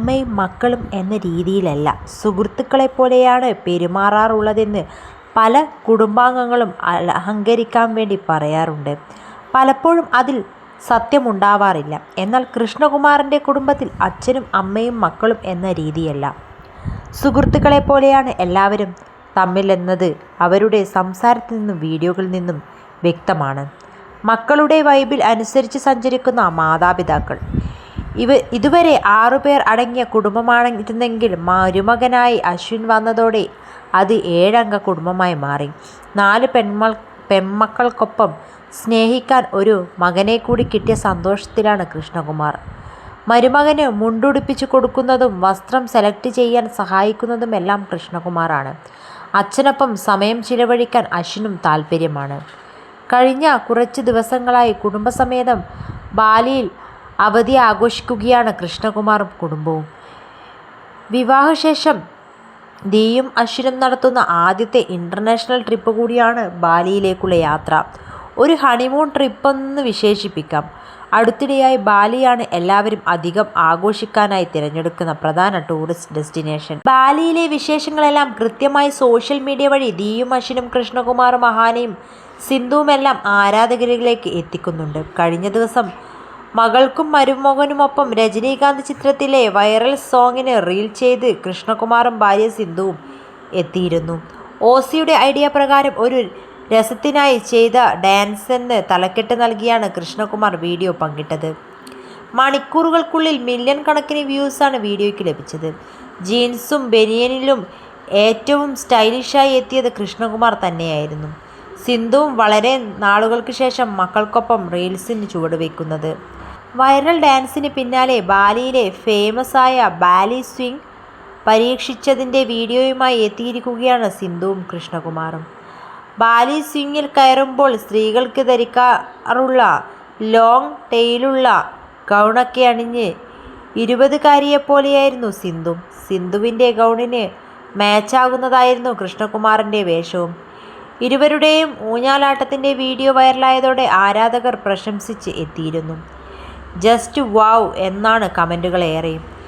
അമ്മയും മക്കളും എന്ന രീതിയിലല്ല സുഹൃത്തുക്കളെപ്പോലെയാണ് പെരുമാറാറുള്ളതെന്ന് പല കുടുംബാംഗങ്ങളും അഹങ്കരിക്കാൻ വേണ്ടി പറയാറുണ്ട്. പലപ്പോഴും അതിൽ സത്യമുണ്ടാവാറില്ല. എന്നാൽ കൃഷ്ണകുമാറിന്റെ കുടുംബത്തിൽ അച്ഛനും അമ്മയും മക്കളും എന്ന രീതിയല്ല. സുഹൃത്തുക്കളെപ്പോലെയാണ് എല്ലാവരും തമ്മിലെന്നത് അവരുടെ സംസാരത്തിൽ നിന്നും വീഡിയോകളിൽ നിന്നും വ്യക്തമാണ്. മക്കളുടെ വൈബിൽ അനുസരിച്ച് സഞ്ചരിക്കുന്ന മാതാപിതാക്കൾ. ഇതുവരെ ആറുപേർ അടങ്ങിയ കുടുംബമായിരുന്നെങ്കിൽ മരുമകനായി അശ്വിൻ വന്നതോടെ അത് ഏഴംഗ കുടുംബമായി മാറി. നാല് പെൺമ പെൺമക്കൾക്കൊപ്പം സ്നേഹിക്കാൻ ഒരു മകനെ കൂടി കിട്ടിയ സന്തോഷത്തിലാണ് കൃഷ്ണകുമാർ. മരുമകന് മുണ്ടുടുപ്പിച്ചു കൊടുക്കുന്നതും വസ്ത്രം സെലക്ട് ചെയ്യാൻ സഹായിക്കുന്നതുമെല്ലാം കൃഷ്ണകുമാറാണ്. അച്ഛനൊപ്പം സമയം ചിലവഴിക്കാൻ അശ്വിനും താൽപര്യമാണ്. കഴിഞ്ഞ കുറച്ച് ദിവസങ്ങളായി കുടുംബസമേതം ബാലിയിൽ അവധി ആഘോഷിക്കുകയാണ് കൃഷ്ണകുമാറും കുടുംബവും. വിവാഹശേഷം ദിയും അശ്വിനും നടത്തുന്ന ആദ്യത്തെ ഇന്റർനാഷണൽ ട്രിപ്പ് കൂടിയാണ് ബാലിയിലേക്കുള്ള യാത്ര. ഒരു ഹണിമൂൺ ട്രിപ്പെന്ന് വിശേഷിപ്പിക്കാം. അടുത്തിടെയായി ബാലിയാണ് എല്ലാവരും അധികം ആഘോഷിക്കാനായി തിരഞ്ഞെടുക്കുന്ന പ്രധാന ടൂറിസ്റ്റ് ഡെസ്റ്റിനേഷൻ. ബാലിയിലെ വിശേഷങ്ങളെല്ലാം കൃത്യമായി സോഷ്യൽ മീഡിയ വഴി ദിയും അശ്വിനും കൃഷ്ണകുമാർ മഹാനയും സിന്ധുവുമെല്ലാം ആരാധകരിലേക്ക് എത്തിക്കുന്നുണ്ട്. കഴിഞ്ഞ ദിവസം മകൾക്കും മരുമകനുമൊപ്പം രജനീകാന്ത് ചിത്രത്തിലെ വൈറൽ സോങ്ങിന് റീൽ ചെയ്ത് കൃഷ്ണകുമാറും ഭാര്യ സിന്ധുവും എത്തിയിരുന്നു. ഓസിയുടെ ഐഡിയ പ്രകാരം ഒരു രസത്തിനായി ചെയ്ത ഡാൻസെന്ന് തലക്കെട്ട് നൽകിയാണ് കൃഷ്ണകുമാർ വീഡിയോ പങ്കിട്ടത്. മണിക്കൂറുകൾക്കുള്ളിൽ മില്യൺ കണക്കിന് വ്യൂസാണ് വീഡിയോയ്ക്ക് ലഭിച്ചത്. ജീൻസും ബനിയനിലും ഏറ്റവും സ്റ്റൈലിഷായി എത്തിയത് കൃഷ്ണകുമാർ തന്നെയായിരുന്നു. സിന്ധുവും വളരെ നാളുകൾക്ക് ശേഷം മക്കൾക്കൊപ്പം റീൽസിന് ചുവടുവെക്കുന്നത്. വൈറൽ ഡാൻസിന് പിന്നാലെ ബാലിയിലെ ഫേമസായ ബാലി സ്വിംഗ് പരീക്ഷിച്ചതിന്റെ വീഡിയോയുമായി എത്തിയിരിക്കുകയാണ് സിന്ധുവും കൃഷ്ണകുമാറും. ബാലി സ്വിംഗിൽ കയറുമ്പോൾ സ്ത്രീകൾക്ക് ധരിക്കാറുള്ള ലോങ് ടെയിലുള്ള ഗൗണൊക്കെ അണിഞ്ഞ് ഇരുപതുകാരിയെപ്പോലെയായിരുന്നു സിന്ധു. സിന്ധുവിന്റെ ഗൗണിന് മാച്ചാകുന്നതായിരുന്നു കൃഷ്ണകുമാറിന്റെ വേഷവും. ഇരുവരുടെയും ഊഞ്ഞാലാട്ടത്തിന്റെ വീഡിയോ വൈറലായതോടെ ആരാധകർ പ്രശംസിച്ച് എത്തിയിരുന്നു. ജസ്റ്റ് വാവ് എന്നാണ് കമന്റുകൾ ഏറെയും.